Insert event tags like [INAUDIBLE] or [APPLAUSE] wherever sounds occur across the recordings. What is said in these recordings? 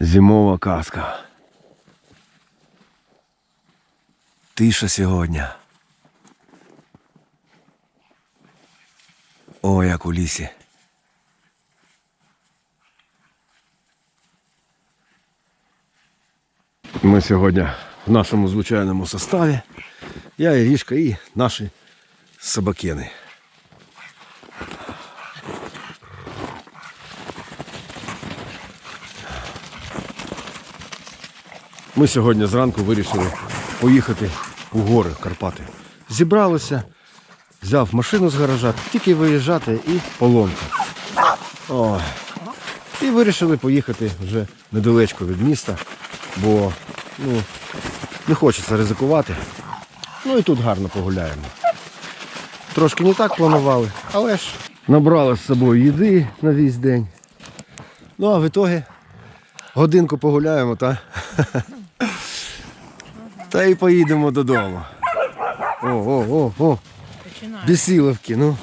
Зимова казка. Тиша сьогодні. О, як у лісі. Ми сьогодні в нашому звичайному составі. Я Ірішка і наші собакени. Ми сьогодні зранку вирішили поїхати у гори Карпати. Зібралися, взяв машину з гаража, тільки виїжджати і поломка. І вирішили поїхати вже недалечко від міста, бо ну, не хочеться ризикувати. Ну і тут гарно погуляємо. Трошки не так планували, але ж набрали з собою їди на весь день. Ну а в ітогі годинку погуляємо та [LAUGHS] та і поїдемо додому. О, о, о, о. Бісіловки, ну.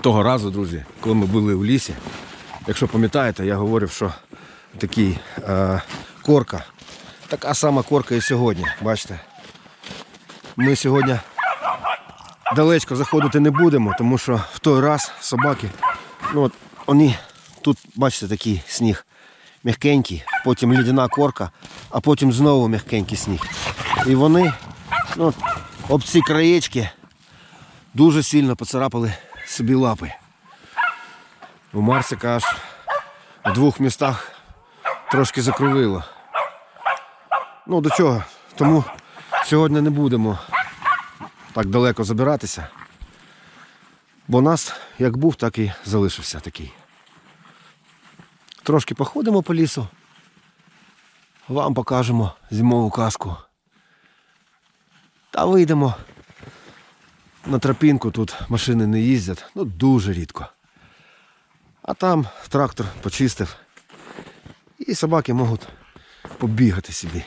Того разу, друзі, коли ми були у лісі, якщо пам'ятаєте, я говорив, що такий е, корка. Така сама корка і сьогодні, бачите. Ми сьогодні далечко заходити не будемо, тому що в той раз собаки, ну от вони тут, бачите, такий сніг м'якенький, потім лідяна корка, а потім знову м'якенький сніг. І вони ну, об ці краєчки дуже сильно поцарапали собі лапи. У Марсика аж в двох містах трошки закровило. Ну до чого? Тому сьогодні не будемо так далеко забиратися. Бо нас як був, так і залишився такий. Трошки походимо по лісу. Вам покажемо зимову казку. Та вийдемо на тропінку, тут машини не їздять, ну дуже рідко. А там трактор почистив. І собаки можуть побігати собі.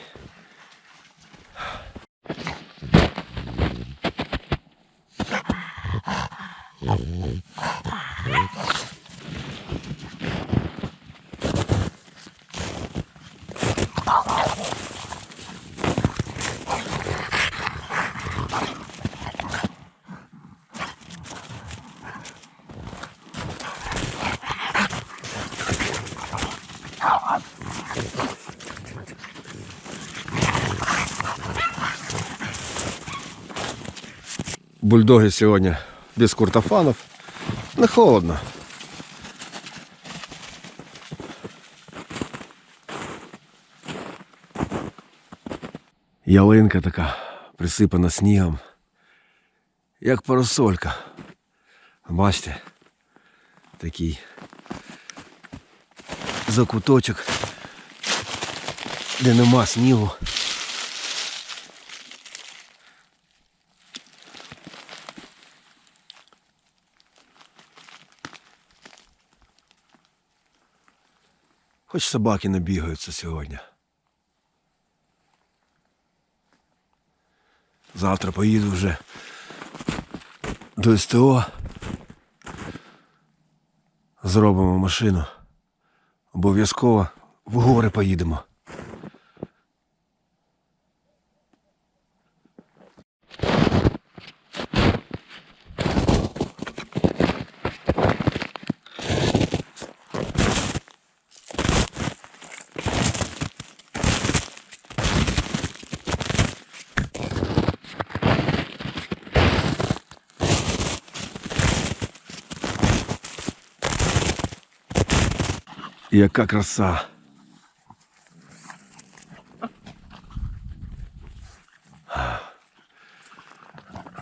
Бульдоги сьогодні без куртофанів. Не холодно. Ялинка така присипана снігом. Як парасолька. Бачите, такий закуточок, де нема снігу. Хоч собаки не бігаються сьогодні. Завтра поїду вже до СТО. Зробимо машину. Обов'язково в гори поїдемо. Яка краса.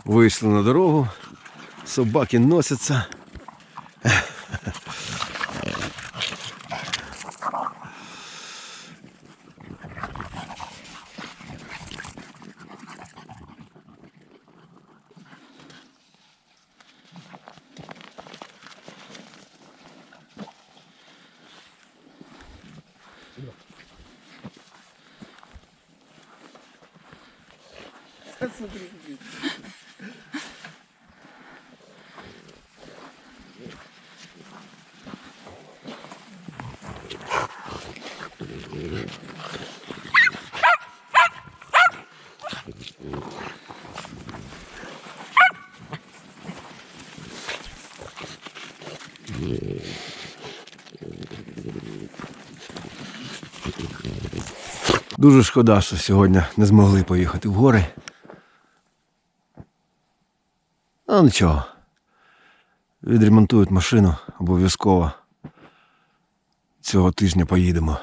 Вийшли на дорогу, собаки носяться. Смотри, Дуже шкода, що сьогодні не змогли поїхати в гори. Ну нічого. Відремонтують машину обов'язково. Цього тижня поїдемо.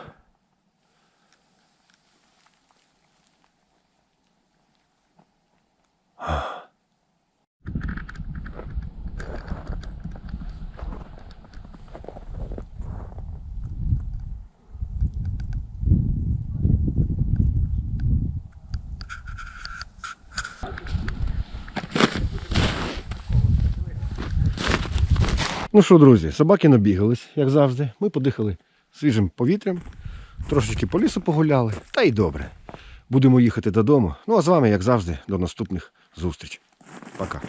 Ну що, друзі, собаки набігались, як завжди. Ми подихали свіжим повітрям, трошечки по лісу погуляли, та й добре. Будемо їхати додому. Ну а з вами, як завжди, до наступних зустріч. Пока.